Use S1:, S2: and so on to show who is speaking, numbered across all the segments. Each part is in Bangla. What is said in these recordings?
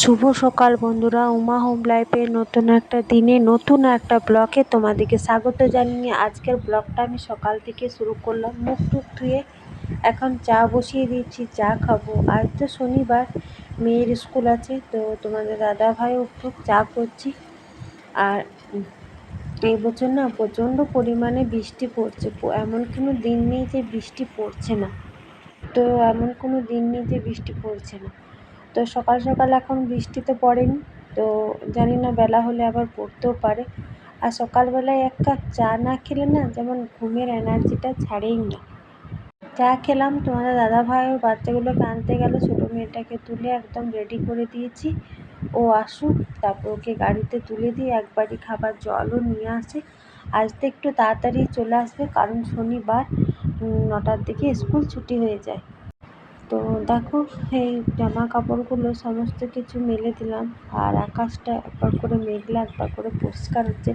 S1: শুভ সকাল বন্ধুরা। উমা হোম লাইফের নতুন একটা দিনে নতুন একটা ব্লগে তোমাদেরকে স্বাগত জানিয়ে আজকের ব্লগটা আমি সকাল থেকে শুরু করলাম। মুখ টুক ধুয়ে এখন চা বসিয়ে দিচ্ছি চা খাব। আজ তো শনিবার, মেয়ের স্কুল আছে, তো তোমাদের দাদা ভাই একটু চা করছি। আর এই বছর না প্রচণ্ড পরিমাণে বৃষ্টি পড়ছে। এমন কোনো দিন নেই যে বৃষ্টি পড়ছে না। তো এমন কোনো দিন নেই যে বৃষ্টি পড়ছে না। তো সকাল সকাল এখন বৃষ্টিতে পড়েনি, তো জানি না বেলা হলে আবার পড়তেও পারে। আর সকালবেলায় এক কাপ চা না খেলে না যেমন ঘুমের এনার্জিটা ছাড়েই না। চা খেলাম, তোমাদের দাদা ভাই ও বাচ্চাগুলোকে আনতে গেল, ছোটো মেয়েটাকে তুলে একদম রেডি করে দিয়েছি। ও আসুক, তারপর ওকে গাড়িতে তুলে দিয়ে একবারই খাবার জলও নিয়ে আসে। আসতে একটু তাড়াতাড়ি চলে আসবে, কারণ শনিবার নটার দিকে স্কুল ছুটি হয়ে যায়। তো দেখো এই জামা কাপড়গুলো সমস্ত কিছু মেলে দিলাম। আর আকাশটা একবার করে মেঘলা, একবার করে পরিষ্কার হচ্ছে।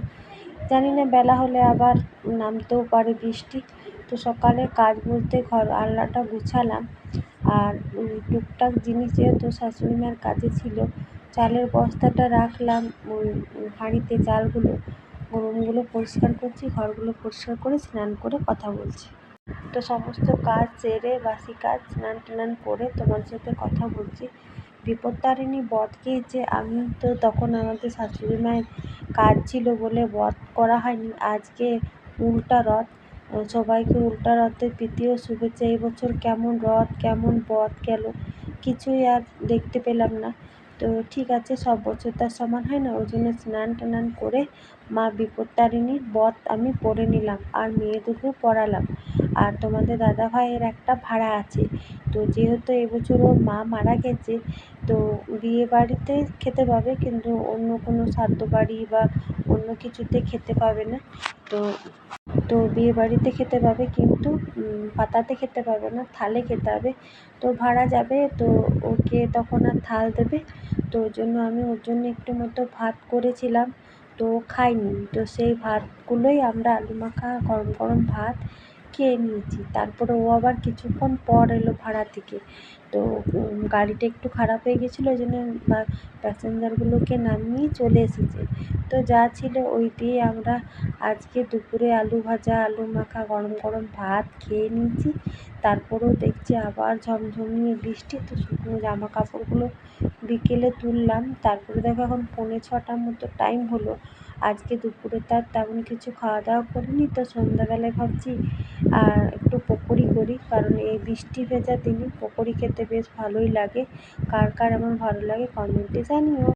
S1: জানি না, বেলা হলে আবার নামতেও পারে বৃষ্টি। তো সকালে কাজ বলতে ঘর আলনাটা গুছালাম। আর টুকটাক জিনিস যেহেতু শাশুড়ি মার কাজে ছিল, চালের বস্তাটা রাখলাম, ওই হাঁড়িতে চালগুলো, গরমগুলো পরিষ্কার করছি, ঘরগুলো পরিষ্কার করে স্নান করে কথা বলছি। তো সমস্ত কাজ সেরে বাসি কাজ স্নান টান করে তোমার সাথে কথা বলছি। বিপত্তারিণী বধকে যে আমি তো তখন আমাদের শাশুড়ি মায়ের কাজ ছিল বলে বধ করা হয়নি, আজকে উল্টা রথ। সবাইকে উল্টা রথের তৃতীয় শুভেচ্ছা। এবছর কেমন রথ, কেমন বধ গেল কিছুই আর দেখতে পেলাম না। তো ঠিক আছে, সব বছর তার সমান হয় না, ওই জন্য স্নান টানান করে মা বিপত্তারিণীর বধ আমি পড়ে নিলাম আর মেয়ে দুটো পড়ালাম আর তোমাদের দাদা ভাইয়ের একটা ভাড়া আছে। তো যেহেতু এবছর ওর মা মারা গেছে, তো বিয়ে বাড়িতে খেতে পাবে কিন্তু অন্য কোনো শ্রাদ্ধ বাড়ি বা অন্য কিছুতে খেতে পাবে না। তো তো বিয়ে বাড়িতে খেতে পাবে কিন্তু পাতাতে খেতে পাবে না, থালে খেতে হবে। তো ভাড়া যাবে, তো ওকে তখন আর থাল দেবে। তো ওই জন্য আমি ওর জন্য একটু মতো ভাত করেছিলাম, তো খাইনি তো সেই ভাতগুলোই আমরা আলু মাখা, গরম গরম ভাত খেয়ে নিয়েছি। তারপরে ও আবার কিছুক্ষণ পর এলো ভাড়া থেকে তো গাড়িটা একটু খারাপ হয়ে গেছিল, ওই জন্য প্যাসেঞ্জারগুলোকে নামিয়ে চলে এসেছে। তো যা ছিল ওই দিয়ে আমরা আজকে দুপুরে আলু ভাজা, আলু মাখা, গরম গরম ভাত খেয়ে নিয়েছি। তারপরেও দেখছি আবার ঝমঝমিয়ে বৃষ্টি, তো শুকনো জামা কাপড়গুলো বিকেলে তুললাম। তারপরে দেখো এখন পৌনে ছটার মতো টাইম হলো। আজকে দুপুরে তার তেমন কিছু খাওয়া দাওয়া করিনি, তো সন্ধ্যাবেলায় ভাবছি আর একটু পকোড়ি করি। কারণ এই বৃষ্টি ভেজা দিনে পকোড়ি খেতে বেশ ভালোই লাগে। কার কার এমন ভালো লাগে কমেন্টে জানিও।